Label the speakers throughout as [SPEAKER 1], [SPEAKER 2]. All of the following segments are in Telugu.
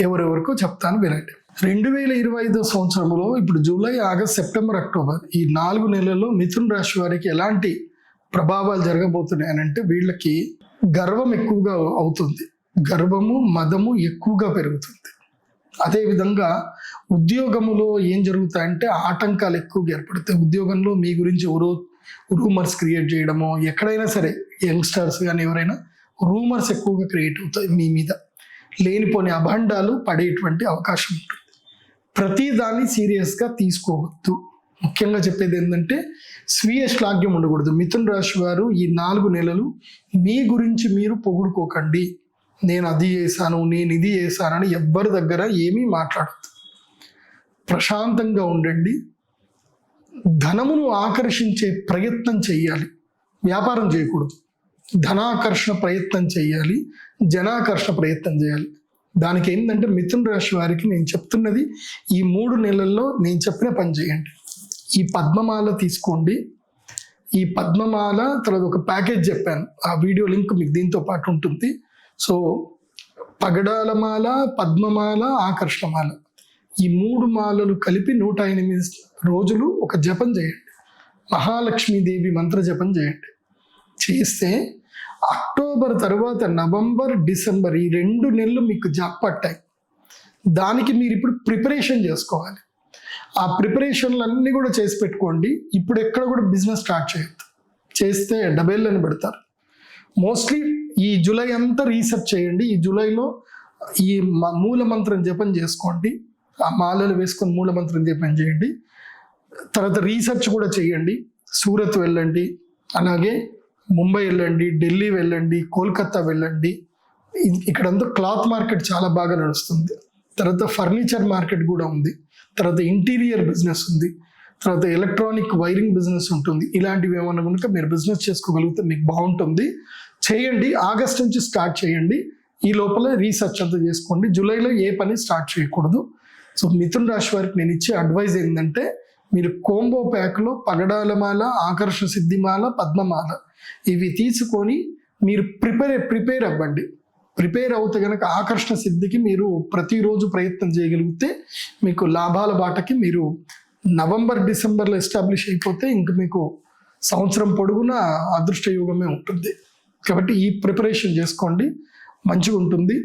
[SPEAKER 1] ఎవరెవరికో చెప్తాను వినండి. రెండు వేల ఇరవై ఐదో సంవత్సరంలో ఇప్పుడు జూలై ఆగస్ట్ సెప్టెంబర్ అక్టోబర్ ఈ నాలుగు నెలల్లో మిథున్ రాశి వారికి ఎలాంటి ప్రభావాలు జరగబోతున్నాయి అని అంటే వీళ్ళకి గర్వం ఎక్కువగా అవుతుంది. గర్వము మదము ఎక్కువగా పెరుగుతుంది. అదేవిధంగా ఉద్యోగములో ఏం జరుగుతాయంటే ఆటంకాలు ఎక్కువగా ఏర్పడతాయి. ఉద్యోగంలో మీ గురించి ఎవరో రూమర్స్ క్రియేట్ చేయడము ఎక్కడైనా సరే యంగ్స్టర్స్ కానీ ఎవరైనా రూమర్స్ ఎక్కువగా క్రియేట్ అవుతాయి మీ మీద. లేనిపోని అభండాలు పడేటువంటి అవకాశం ఉంటుంది. ప్రతిదాన్ని సీరియస్గా తీసుకోవద్దు. ముఖ్యంగా చెప్పేది ఏంటంటే స్వీయ శ్లాఘ్యం ఉండకూడదు. మిథున్ రాశి వారు ఈ నాలుగు నెలలు మీ గురించి మీరు పొగుడుకోకండి. నేను అది చేశాను నేను ఇది చేశానని ఎవ్వరి దగ్గర ఏమీ మాట్లాడద్దు. ప్రశాంతంగా ఉండండి. ధనమును ఆకర్షించే ప్రయత్నం చేయాలి. వ్యాపారం చేయకూడదు. ధనాకర్షణ ప్రయత్నం చేయాలి జనాకర్షణ ప్రయత్నం చేయాలి. దానికి ఏంటంటే మిథున రాశి వారికి నేను చెప్తున్నది ఈ మూడు నెలల్లో నేను చెప్పిన పని చేయండి. ఈ పద్మమాల తీసుకోండి. ఈ పద్మమాల తర్వాత ఒక ప్యాకేజ్ చెప్పాను. ఆ వీడియో లింక్ మీకు దీంతో పాటు ఉంటుంది. సో పగడాలమాల పద్మమాల ఆకర్షణమాల. ఈ మూడు మాలలు కలిపి నూట ఎనిమిది రోజులు ఒక జపం చేయండి. మహాలక్ష్మీదేవి మంత్ర జపం చేయండి. చేస్తే అక్టోబర్ తర్వాత నవంబర్ డిసెంబర్ ఈ రెండు నెలలు మీకు జాబ్ పట్టాయి. దానికి మీరు ఇప్పుడు ప్రిపరేషన్ చేసుకోవాలి. ఆ ప్రిపరేషన్లు అన్నీ కూడా చేసి పెట్టుకోండి. ఇప్పుడు ఎక్కడ కూడా బిజినెస్ స్టార్ట్ చేయొద్దు. చేస్తే డబేళ్ళని పెడతారు. మోస్ట్లీ ఈ జూలై అంతా రీసెర్చ్ చేయండి. ఈ జూలైలో ఈ మ- మూల మంత్రం జపం చేసుకోండి. ఆ మాలలు వేసుకొని మూల మంత్రం జపం చేయండి. తర్వాత రీసెర్చ్ కూడా చేయండి. సూరత్ వెళ్ళండి. అలాగే ముంబై వెళ్ళండి ఢిల్లీ వెళ్ళండి కోల్కతా వెళ్ళండి. ఇ- ఇక్కడంతా క్లాత్ మార్కెట్ చాలా బాగా నడుస్తుంది. తర్వాత ఫర్నిచర్ మార్కెట్ కూడా ఉంది. తర్వాత ఇంటీరియర్ బిజినెస్ ఉంది. తర్వాత ఎలక్ట్రానిక్ వైరింగ్ బిజినెస్ ఉంటుంది. ఇలాంటివి ఏమన్నా కనుక మీరు బిజినెస్ చేసుకోగలిగితే మీకు బాగుంటుంది. చేయండి ఆగస్ట్ నుంచి స్టార్ట్ చేయండి. ఈ లోపల రీసెర్చ్ అంతా చేసుకోండి. జూలైలో ఏ పని స్టార్ట్ చేయకూడదు. సో మిథున్ రాశి వారికి నేను ఇచ్చే అడ్వైజ్ ఏంటంటే మీరు కోంబో ప్యాక్లో పగడాలమాల ఆకర్షణ సిద్ధిమాల పద్మమాల ఇవి తీసుకొని మీరు ప్రిపేర్ ప్రిపేర్ అవ్వండి. ప్రిపేర్ అవుతే కనుక ఆకర్షణ సిద్ధికి మీరు ప్రతిరోజు ప్రయత్నం చేయగలిగితే మీకు లాభాల బాటకి మీరు నవంబర్ డిసెంబర్లో ఎస్టాబ్లిష్ అయిపోతే ఇంక మీకు సంవత్సరం పొడుగునా అదృష్ట యోగమే ఉంటుంది. కాబట్టి ఈ ప్రిపరేషన్ చేసుకోండి. మంచిగా ఉంటుంది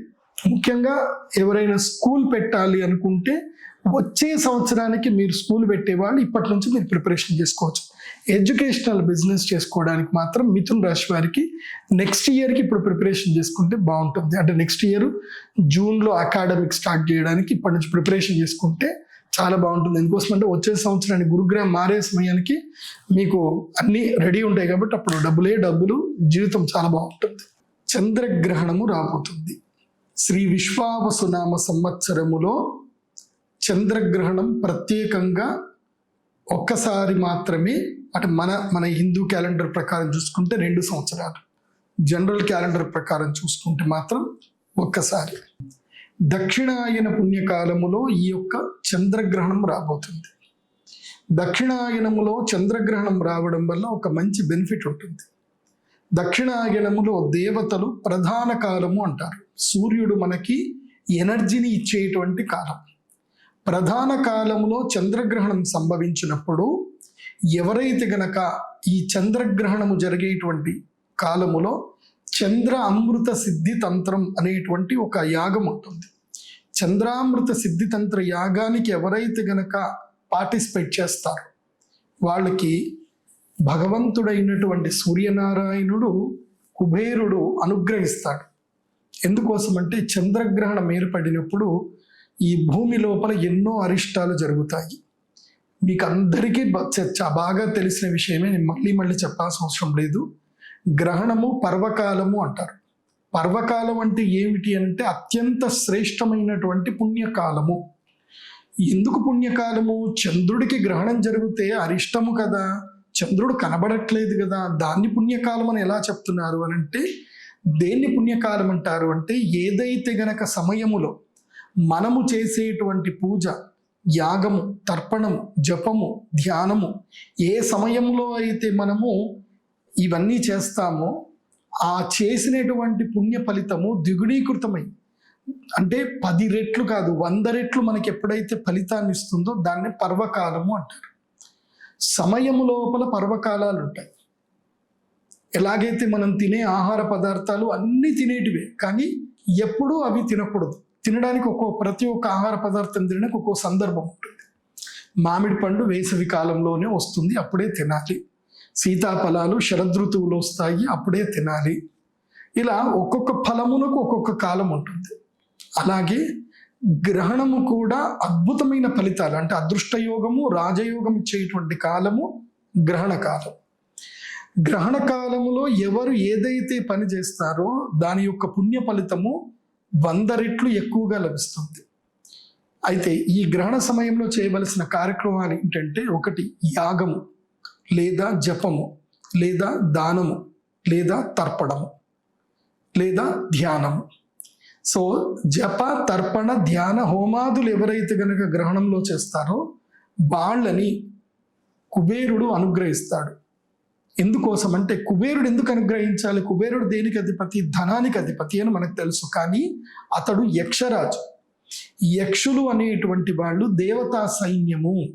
[SPEAKER 1] ముఖ్యంగా ఎవరైనా స్కూల్ పెట్టాలి అనుకుంటే వచ్చే సంవత్సరానికి మీరు స్కూల్ పెట్టేవాళ్ళు ఇప్పటి నుంచి మీరు ప్రిపరేషన్ చేసుకోవచ్చు. ఎడ్యుకేషనల్ బిజినెస్ చేసుకోవడానికి మాత్రం మిథున్ రాశి వారికి నెక్స్ట్ ఇయర్కి ఇప్పుడు ప్రిపరేషన్ చేసుకుంటే బాగుంటుంది. అంటే నెక్స్ట్ ఇయర్ జూన్లో అకాడమిక్ స్టార్ట్ చేయడానికి ఇప్పటి నుంచి ప్రిపరేషన్ చేసుకుంటే చాలా బాగుంటుంది. ఎందుకోసం అంటే వచ్చే సంవత్సరానికి గురుగ్రహం మారే సమయానికి మీకు అన్నీ రెడీ ఉంటాయి కాబట్టి అప్పుడు డబ్బులే డబ్బులు జీవితం చాలా బాగుంటుంది. చంద్రగ్రహణము రాబోతుంది. శ్రీ విశ్వావసునామ సంవత్సరములో చంద్రగ్రహణం ప్రత్యేకంగా ఒక్కసారి మాత్రమే అటు మన మన హిందూ క్యాలెండర్ ప్రకారం చూసుకుంటే రెండు సంవత్సరాలు. జనరల్ క్యాలెండర్ ప్రకారం చూసుకుంటే మాత్రం ఒక్కసారి. దక్షిణాయన పుణ్యకాలములో ఈ యొక్క చంద్రగ్రహణం రాబోతుంది. దక్షిణాయనములో చంద్రగ్రహణం రావడం వల్ల ఒక మంచి బెనిఫిట్ ఉంటుంది. దక్షిణాయనములో దేవతలు ప్రధాన కాలము అంటారు. సూర్యుడు మనకి ఎనర్జీని ఇచ్చేటువంటి కాలం. ప్రధాన కాలంలో చంద్రగ్రహణం సంభవించినప్పుడు ఎవరైతే గనక ఈ చంద్రగ్రహణము జరిగేటువంటి కాలములో చంద్ర అమృత సిద్ధి తంత్రం అనేటువంటి ఒక యాగం ఉంటుంది. చంద్రామృత సిద్ధి తంత్ర యాగానికి ఎవరైతే గనక పార్టిసిపేట్ చేస్తారో వాళ్ళకి భగవంతుడైనటువంటి సూర్యనారాయణుడు కుబేరుడు అనుగ్రహిస్తాడు. ఎందుకోసం అంటే చంద్రగ్రహణం ఏర్పడినప్పుడు ఈ భూమి లోపల ఎన్నో అరిష్టాలు జరుగుతాయి. మీకు అందరికీ బాగా తెలిసిన విషయమే నేను మళ్ళీ మళ్ళీ చెప్పాల్సిన అవసరం లేదు. గ్రహణము పర్వకాలము అంటారు. పర్వకాలం అంటే ఏమిటి అంటే అత్యంత శ్రేష్టమైనటువంటి పుణ్యకాలము. ఎందుకు పుణ్యకాలము? చంద్రుడికి గ్రహణం జరిగితే అరిష్టము కదా. చంద్రుడు కనబడట్లేదు కదా. దాన్ని పుణ్యకాలం అని ఎలా చెప్తున్నారు అని అంటే దేన్ని పుణ్యకాలం అంటారు అంటే ఏదైతే గనక సమయములో మనము చేసేటువంటి పూజ యాగము తర్పణము జపము ధ్యానము ఏ సమయంలో అయితే మనము ఇవన్నీ చేస్తామో ఆ చేసినటువంటి పుణ్య ఫలితము ద్విగుణీకృతమై అంటే పది రెట్లు కాదు వంద రెట్లు మనకి ఎప్పుడైతే ఫలితాన్ని ఇస్తుందో దాన్ని పర్వకాలము అంటారు. సమయము లోపల పర్వకాలాలు ఉంటాయి. ఎలాగైతే మనం తినే ఆహార పదార్థాలు అన్నీ తినేటివే కానీ ఎప్పుడూ అవి తినకూడదు. తినడానికి ఒక్కో ప్రతి ఒక్క ఆహార పదార్థం తినడానికి ఒక్కో సందర్భం ఉంటుంది. మామిడి పండు వేసవి కాలంలోనే వస్తుంది అప్పుడే తినాలి. సీతాఫలాలు శరదృతువులో వస్తాయి అప్పుడే తినాలి. ఇలా ఒక్కొక్క ఫలమునకు ఒక్కొక్క కాలం ఉంటుంది. అలాగే గ్రహణము కూడా అద్భుతమైన ఫలితాలు అంటే అదృష్టయోగము రాజయోగం ఇచ్చేటువంటి కాలము గ్రహణ కాలం గ్రహణ కాలములో ఎవరు ఏదైతే పని చేస్తారో దాని యొక్క పుణ్య ఫలితము వంద రెట్లు ఎక్కువగా లభిస్తుంది. అయితే ఈ గ్రహణ సమయంలో చేయవలసిన కార్యక్రమాలు ఏంటంటే ఒకటి యాగము లేదా జపము లేదా దానము లేదా తర్పణము లేదా ధ్యానము. సో జప తర్పణ ధ్యాన హోమాదులు ఎవరైతే గనక గ్రహణంలో చేస్తారో వాళ్ళని కుబేరుడు అనుగ్రహిస్తాడు. ఎందుకోసం అంటే కుబేరుడు ఎందుకు అనుగ్రహించాలి? కుబేరుడు దేనికి అధిపతి? ధనానికి అధిపతి అని మనకు తెలుసు. కానీ అతడు యక్షరాజు. యక్షులు అనేటువంటి వాళ్ళు దేవతా సైన్యము.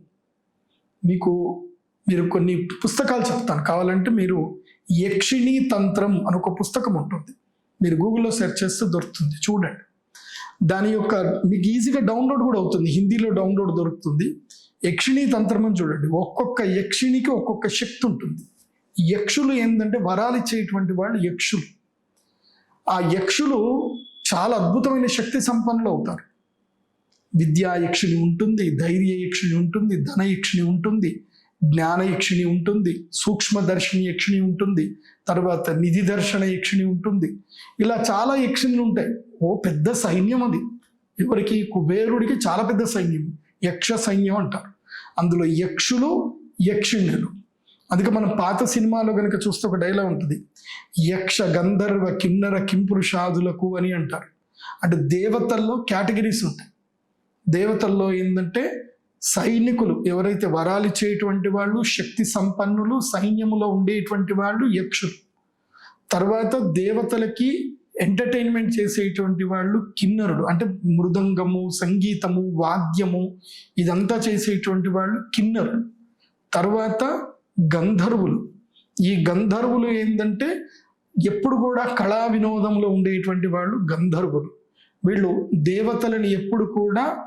[SPEAKER 1] మీకు మీరు కొన్ని పుస్తకాలు చెప్తాను. కావాలంటే మీరు యక్షిణీ తంత్రం అని ఒక పుస్తకం ఉంటుంది. మీరు గూగుల్లో సెర్చ్ చేస్తే దొరుకుతుంది. చూడండి. దాని యొక్క మీకు ఈజీగా డౌన్లోడ్ కూడా అవుతుంది. హిందీలో డౌన్లోడ్ దొరుకుతుంది. యక్షిణీ తంత్రం అని చూడండి. ఒక్కొక్క యక్షిణికి ఒక్కొక్క శక్తి ఉంటుంది. యక్షులు ఏంటంటే వరాలు ఇచ్చేటువంటి వాళ్ళు యక్షులు. ఆ యక్షులు చాలా అద్భుతమైన శక్తి సంపన్నులు అవుతారు. విద్యా యక్షిణి ఉంటుంది ధైర్య యక్షుని ఉంటుంది ధన యక్షిణి ఉంటుంది జ్ఞాన యక్షిణి ఉంటుంది సూక్ష్మదర్శిని యక్షిణి ఉంటుంది తర్వాత నిధి దర్శన యక్షిణి ఉంటుంది. ఇలా చాలా యక్షిణులు ఉంటాయి. ఓ పెద్ద సైన్యం అది. ఎవరికి? కుబేరుడికి చాలా పెద్ద సైన్యం. యక్ష సైన్యం అంటారు. అందులో యక్షులు యక్షిణులు అందుకే మనం పాత సినిమాలో కనుక చూస్తే ఒక డైలాగ్ ఉంటుంది. యక్ష గంధర్వ కిన్నర కింపురుషాదులకు అని అంటారు. అంటే దేవతల్లో కేటగిరీస్ ఉంటాయి. దేవతల్లో ఏంటంటే సైనికులు ఎవరైతే వరాలు ఇచ్చేటువంటి వాళ్ళు శక్తి సంపన్నులు సైన్యములో ఉండేటువంటి వాళ్ళు యక్షులు. తర్వాత దేవతలకి ఎంటర్టైన్మెంట్ చేసేటువంటి వాళ్ళు కిన్నరుడు అంటే మృదంగము సంగీతము వాద్యము ఇదంతా చేసేటువంటి వాళ్ళు కిన్నరుడు తర్వాత గంధర్వులు. ఈ గంధర్వులు ఏంటంటే ఎప్పుడు కూడా కళా వినోదంలో ఉండేటువంటి వాళ్ళు గంధర్వులు. వీళ్ళు దేవతలని ఎప్పుడు కూడా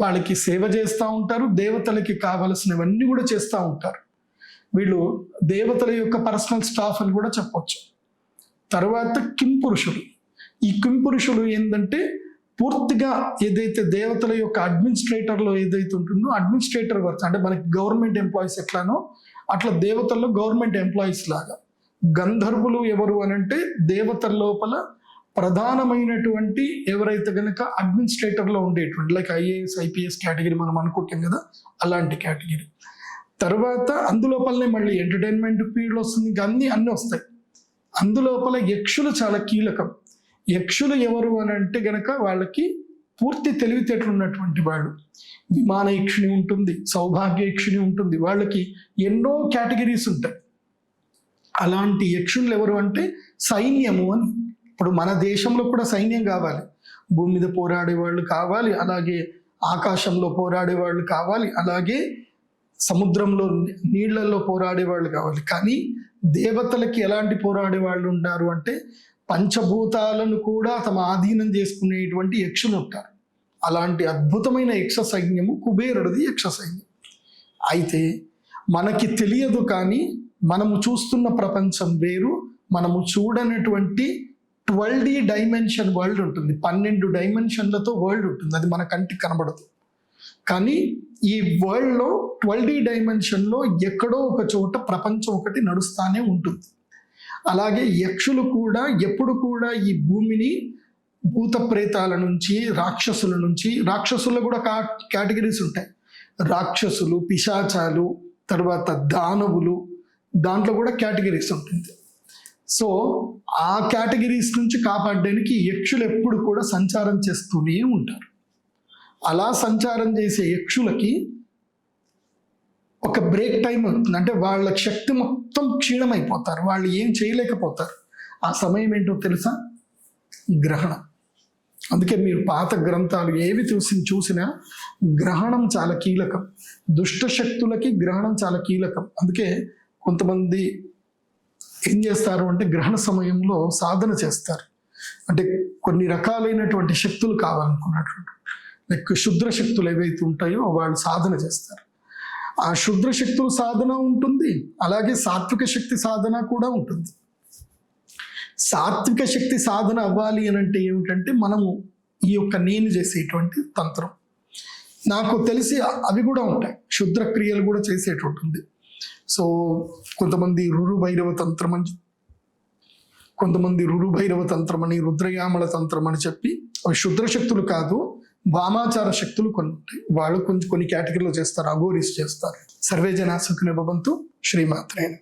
[SPEAKER 1] వాళ్ళకి సేవ చేస్తూ ఉంటారు దేవతలకి కావలసినవన్నీ కూడా చేస్తూ ఉంటారు. వీళ్ళు దేవతల యొక్క పర్సనల్ స్టాఫ్ అని కూడా చెప్పొచ్చు. తర్వాత కింపురుషులు. ఈ కింపురుషులు ఏంటంటే పూర్తిగా ఏదైతే దేవతల యొక్క అడ్మినిస్ట్రేటర్లో ఏదైతే ఉంటుందో అడ్మినిస్ట్రేటర్ వర్క్ అంటే మనకి గవర్నమెంట్ ఎంప్లాయీస్ ఎట్లానో అట్లా దేవతల్లో గవర్నమెంట్ ఎంప్లాయీస్ లాగా. గంధర్వులు ఎవరు అని అంటే దేవతల లోపల ప్రధానమైనటువంటి ఎవరైతే కనుక అడ్మినిస్ట్రేటర్లో ఉండేటువంటి లైక్ ఐఏఎస్ ఐపీఎస్ కేటగిరీ మనం అనుకుంటాం కదా అలాంటి కేటగిరీ తర్వాత అందులోపలనే మళ్ళీ ఎంటర్టైన్మెంట్ పీరియడ్ వస్తుంది ఇంకా అన్ని అన్నీ వస్తాయి. అందులోపల యక్షులు చాలా కీలకం. యక్షులు ఎవరు అని అంటే గనక వాళ్ళకి పూర్తి తెలివితేటలు ఉన్నటువంటి వాళ్ళు. విమాన యక్షుని ఉంటుంది సౌభాగ్య యక్షుని ఉంటుంది. వాళ్ళకి ఎన్నో కేటగిరీస్ ఉంటాయి. అలాంటి యక్షులు ఎవరు అంటే సైన్యము అని. ఇప్పుడు మన దేశంలో కూడా సైన్యం కావాలి. భూమి మీద పోరాడే వాళ్ళు కావాలి అలాగే ఆకాశంలో పోరాడే వాళ్ళు కావాలి అలాగే సముద్రంలో నీళ్ళలో పోరాడే వాళ్ళు కావాలి. కానీ దేవతలకి ఎలాంటి పోరాడే వాళ్ళు ఉంటారు అంటే పంచభూతాలను కూడా తమ ఆధీనం చేసుకునేటువంటి యక్షులు ఉంటారు అలాంటి అద్భుతమైన యక్ష సైన్యము కుబేరుడిది యక్ష సైన్యం అయితే మనకి తెలియదు కానీ మనము చూస్తున్న ప్రపంచం వేరు మనము చూడనటువంటి ట్వెల్వ్ డి డైమెన్షన్ వరల్డ్ ఉంటుంది. పన్నెండు డైమెన్షన్లతో వరల్డ్ ఉంటుంది. అది మన కంటికి కనబడదు. కానీ ఈ వరల్డ్లో ట్వెల్వ్ డి డైమెన్షన్లో ఎక్కడో ఒక చోట ప్రపంచం ఒకటి నడుస్తూనే ఉంటుంది. అలాగే యక్షులు కూడా ఎప్పుడు కూడా ఈ భూమిని భూత ప్రేతాల నుంచి రాక్షసుల నుంచి రాక్షసుల్లో కూడా కా కేటగిరీస్ ఉంటాయి. రాక్షసులు పిశాచాలు తర్వాత దానవులు దాంట్లో కూడా కేటగిరీస్ ఉంటుంది సో ఆ కేటగిరీస్ నుంచి కాపాడడానికి యక్షులు ఎప్పుడు కూడా సంచారం చేస్తూనే ఉంటారు. అలా సంచారం చేసే యక్షులకి ఒక బ్రేక్ టైం అవుతుంది అంటే వాళ్ళ శక్తి మొత్తం క్షీణమైపోతారు. వాళ్ళు ఏం చేయలేకపోతారు. ఆ సమయం ఏంటో తెలుసా? గ్రహణం. అందుకే మీరు పాత గ్రంథాలు ఏవి చూసి చూసినా గ్రహణం చాలా కీలకం. దుష్ట శక్తులకి గ్రహణం చాలా కీలకం. అందుకే కొంతమంది ఏం చేస్తారు అంటే గ్రహణ సమయంలో సాధన చేస్తారు. అంటే కొన్ని రకాలైనటువంటి శక్తులు కావాలనుకున్నటువంటి లైక్ శుద్ర శక్తులు ఏవైతే ఉంటాయో వాళ్ళు సాధన చేస్తారు. ఆ శుద్ర శక్తుల సాధన ఉంటుంది అలాగే సాత్విక శక్తి సాధన కూడా ఉంటుంది. సాత్విక శక్తి సాధన అవ్వాలి అని అంటే ఏమిటంటే మనము ఈ యొక్క నేను చేసేటువంటి తంత్రం. నాకు తెలిసి అవి కూడా ఉంటాయి క్షుద్ర క్రియలు కూడా చేసేటట్టుంది సో కొంతమంది రురు భైరవ తంత్రం అని కొంతమంది రురు భైరవ తంత్రం అని రుద్రయామల తంత్రం అని చెప్పి అవి శుద్ర శక్తులు కాదు వామాచార శక్తులు కొన్ని ఉంటాయి. వాళ్ళు కొంచెం కొన్ని కేటగిరీలో చేస్తారు అఘోరీస్ చేస్తారు. సర్వేజన శ్రీమాత్రేణ